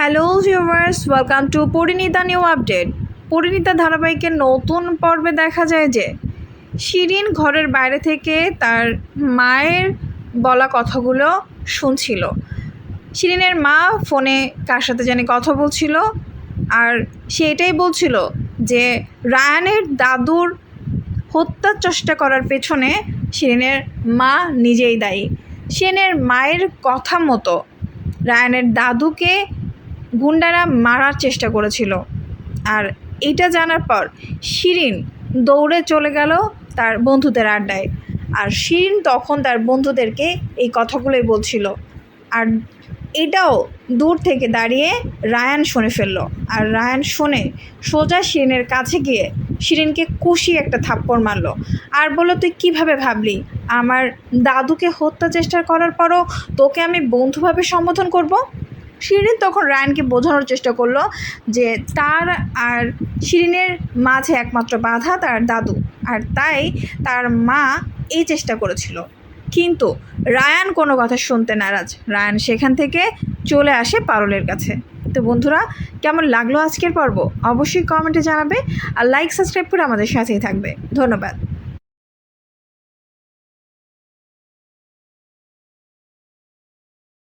Hello viewers welcome to Parineeta new update Parineeta ধারাবাহিকের নতুন পর্বে দেখা যায় যে, শিরিন ঘরের বাইরে থেকে তার মায়ের বলা কথাগুলো শুনছিল। শিরিনের মা ফোনে কার সাথে জানি কথা বলছিল, আর সে এটাই বলছিল যে, রায়ানের দাদুর হত্যার চেষ্টা করার পেছনে শিরিনের মা নিজেই দায়ী। শিরিনের মায়ের কথা মতো রায়ানের দাদুকে গুন্ডারা মারার চেষ্টা করেছিল। আর এটা জানার পর শিরিন দৌড়ে চলে গেল তার বন্ধুদের আড্ডায়। আর শিরিন তখন তার বন্ধুদেরকে এই কথাগুলোই বলছিল। আর এটাও দূর থেকে দাঁড়িয়ে রায়ান শুনে ফেলল। আর রায়ান শুনে সোজা শিরিনের কাছে গিয়ে শিরিনকে কুশি একটা থাপ্পড় মারলো। আর বলল, তুই কীভাবে ভাবলি? আমার দাদুকে হত্যা চেষ্টা করার পরও তোকে আমি বন্ধুভাবে সম্বোধন করব? শিরিন তখন রায়ানকে বোঝানোর চেষ্টা করল যে তার আর শিরিনের মাঝে একমাত্র বাধা তার দাদু, আর তাই তার মা এই চেষ্টা করেছিল। কিন্তু রায়ান কোনো কথা শুনতে নারাজ। রায়ান সেখান থেকে চলে আসে পারুলের কাছে। তো বন্ধুরা, কেমন লাগল আজকের পর্ব? অবশ্যই কমেন্টে জানাবে আর লাইক সাবস্ক্রাইব করে আমাদের সাথেই থাকবে। ধন্যবাদ।